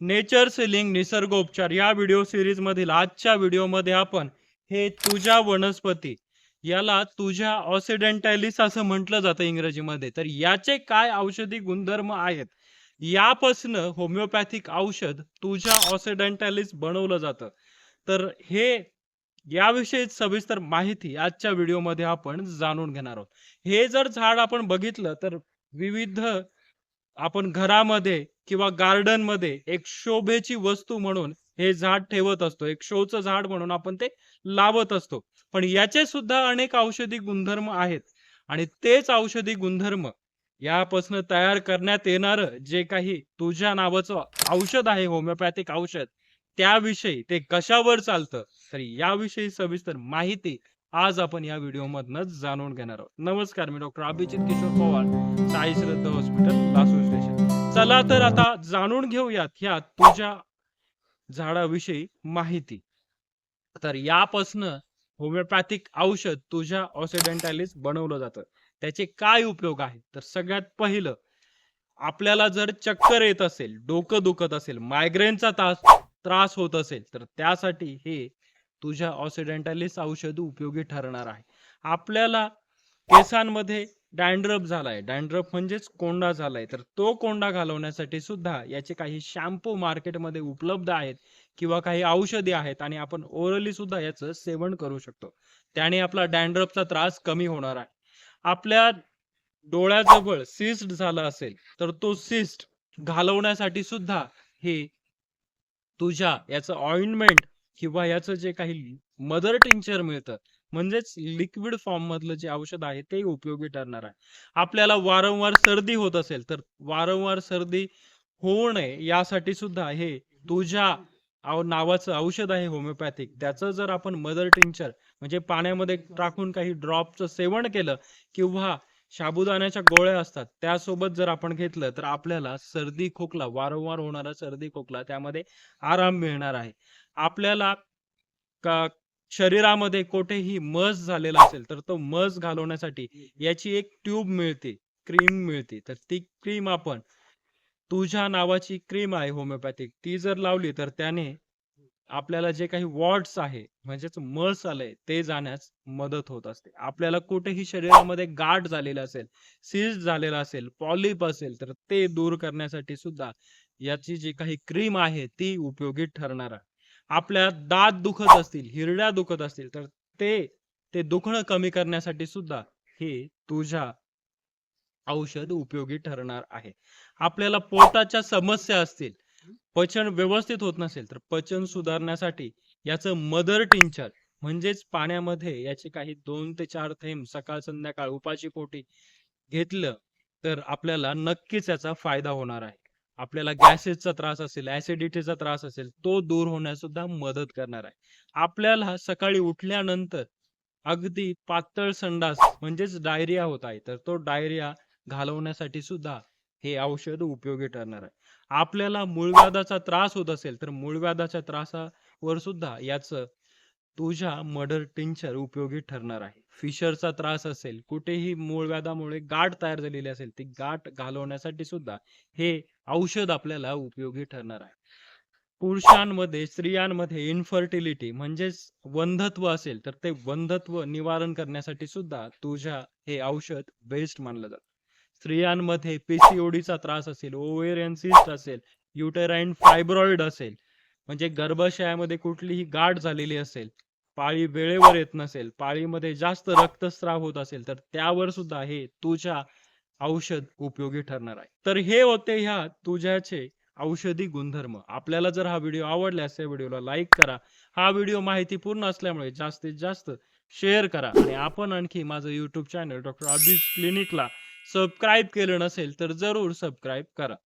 Nature ceiling निसर्गोपचार. या video series मधील आजच्या व्हिडिओमध्ये आपण हे तुझ्या वनस्पती याला तुझ्या ऑसिडेंटॅलिस असं म्हटलं जातं इंग्रजीमध्ये. तर याचे काय औषधी गुणधर्म आहेत? यापासनं होमिओपॅथिक औषध तुझ्या ऑसिडेंटॅलिस बनवलं जातं. तर हे याविषयी सविस्तर माहिती आजच्या व्हिडिओमध्ये आपण जाणून घेणार आहोत. हे जर झाड आपण बघितलं तर विविध आपण घरामध्ये किंवा गार्डनमध्ये एक शोभेची वस्तू म्हणून हे झाड ठेवत असतो. एक शोचं झाड म्हणून आपण ते लावत असतो. पण याचे सुद्धा अनेक औषधी गुणधर्म आहेत. आणि तेच औषधी गुणधर्म यापासून तयार करण्यात येणार जे काही तुझ्या नावाचं औषध आहे होमिओपॅथिक औषध त्याविषयी ते कशावर चालतं? तर याविषयी सविस्तर माहिती आज आपण या व्हिडिओ मधनं जाणून घेणार आहोत. नमस्कार मी doctor Abhijit Kishor Pawar Sai Shraddha hospital Lasur station. चला तर आता जाणून घेऊयात ह्या तुझ्या झाडाविषयी माहिती. तर यापासनं होमिओपॅथिक औषध तुझ्या ऑसिडेंटॅलिस बनवलं जातं. त्याचे काय उपयोग आहेत तर सगळ्यात पहिलं आपल्याला जर चक्कर येत असेल डोकं दुखत असेल मायग्रेनचा त्रास त्रास होत असेल तर त्यासाठी हे तुझ्या ऑसिडेंटालिस औषध उपयोगी ठरणार आहे. आपल्याला केसांमध्ये डॅन्ड्रफ झालाय. डॅन्ड्रफ म्हणजेच कोंडा झालाय. तर तो कोंडा घालवण्यासाठी सुद्धा याचे काही शॅम्पू मार्केटमध्ये उपलब्ध आहेत किंवा काही औषधी आहेत आणि आपण ओरली सुद्धा याचं सेवन करू शकतो. त्याने आपला डॅन्ड्रफचा त्रास कमी होणार आहे. आपल्या डोळ्याजवळ सिस्ट झाला असेल तर तो सिस्ट घालवण्यासाठी सुद्धा हे तुझ्या याचं ऑइंटमेंट किंवा याचं जे काही मदर टिंचर मिळतं म्हणजेच लिक्विड फॉर्म मधलं जे औषध आहे ते उपयोगी ठरणार आहे. आपल्याला वारंवार सर्दी होत असेल तर वारंवार सर्दी होऊ नये यासाठी सुद्धा हे तुझ्या नावाचं औषध आहे होमिओपॅथिक त्याचं जर आपण मदर टिंचर म्हणजे पाण्यामध्ये टाकून काही ड्रॉपचं सेवन केलं किंवा साबुदाण्याच्या गोळ्या असतात. त्यासोबत जर आपण घेतलं तर आपल्याला सर्दी खोकला वारंवार होणारा सर्दी खोकला त्यामध्ये आराम मिळणार आहे. आपल्याला का शरीरामध्ये कुठेही मस झालेला असेल तर तो मस घालवण्यासाठी याची एक ट्यूब मिळते क्रीम मिळते. तर ती क्रीम आपण तुझ्या नावाची क्रीम आहे होमिओपॅथिक. ती जर लावली तर त्याने आपल्याला जे काही वॉर्ड्स आहे म्हणजेच मस आलंय ते जाण्यास मदत होत असते. आपल्याला कुठेही शरीरामध्ये गाठ झालेला असेल सीज झालेला असेल पॉलिप असेल तर ते दूर करण्यासाठी सुद्धा याची जी काही क्रीम आहे ती उपयोगी ठरणार आहे. आपल्या दात दुखत असतील हिरड्या दुखत असतील तर ते ते दुखणं कमी करण्यासाठी सुद्धा हे तुझ्या औषध उपयोगी ठरणार आहे. आपल्याला पोटाच्या समस्या असतील पचन व्यवस्थित होत नसेल तर पचन सुधारण्यासाठी याचं मदर टिंचर म्हणजेच पाण्यामध्ये याचे काही दोन ते चार थेंब सकाळ संध्याकाळ उपाशी पोटी घेतलं तर आपल्याला नक्कीच याचा फायदा होणार आहे. आपल्याला गॅसेसचा त्रास असेल ऍसिडिटीचा त्रास असेल तो दूर होण्यास सुद्धा मदत करणार आहे. आपल्याला सकाळी उठल्यानंतर अगदी पातळ संडास म्हणजेच डायरिया होत आहे तर तो डायरिया घालवण्यासाठी सुद्धा हे औषध उपयोगी ठरणार आहे. आपल्याला मूळव्याधाचा त्रास होत असेल तर मूळव्याधाच्या त्रासावर सुद्धा याचं तुझ्या मर्डर टिंचर उपयोगी ठरणार आहे. फिशरचा त्रास असेल कुठेही मूळव्याधामुळे गाठ तयार झालेली असेल ती गाठ घालवण्यासाठी सुद्धा हे औषध आपल्याला उपयोगी ठरणार आहे. पुरुषांमध्ये स्त्रियांमध्ये इन्फर्टिलिटी म्हणजेच वंधत्व असेल तर ते वंधत्व निवारण करण्यासाठी सुद्धा तुझ्या हे औषध बेस्ट मानलं जातं. स्त्रियांमध्ये पीसीओडीचा त्रास असेल ओव्हेरियन सिस्ट असेल युटेराइन फायब्रॉइड असेल म्हणजे गर्भाशयामध्ये कुठलीही गाठ झालेली असेल पाळी वेळेवर येत नसेल पाळीमध्ये जास्त रक्तस्राव होत असेल तर त्यावर सुद्धा हे तुझ्या औषध उपयोगी ठरणार आहे. तर हे होते ह्या तुझ्याचे औषधी गुणधर्म. आपल्याला जर हा व्हिडिओ आवडल्यास या व्हिडिओला लाईक करा. हा व्हिडिओ माहितीपूर्ण असल्यामुळे जास्तीत जास्त शेअर करा. आणि आपण आणखी माझं युट्यूब चॅनल डॉक्टर अभिज क्लिनिकला सबस्क्राईब केलं नसेल तर जरूर सबस्क्राईब करा.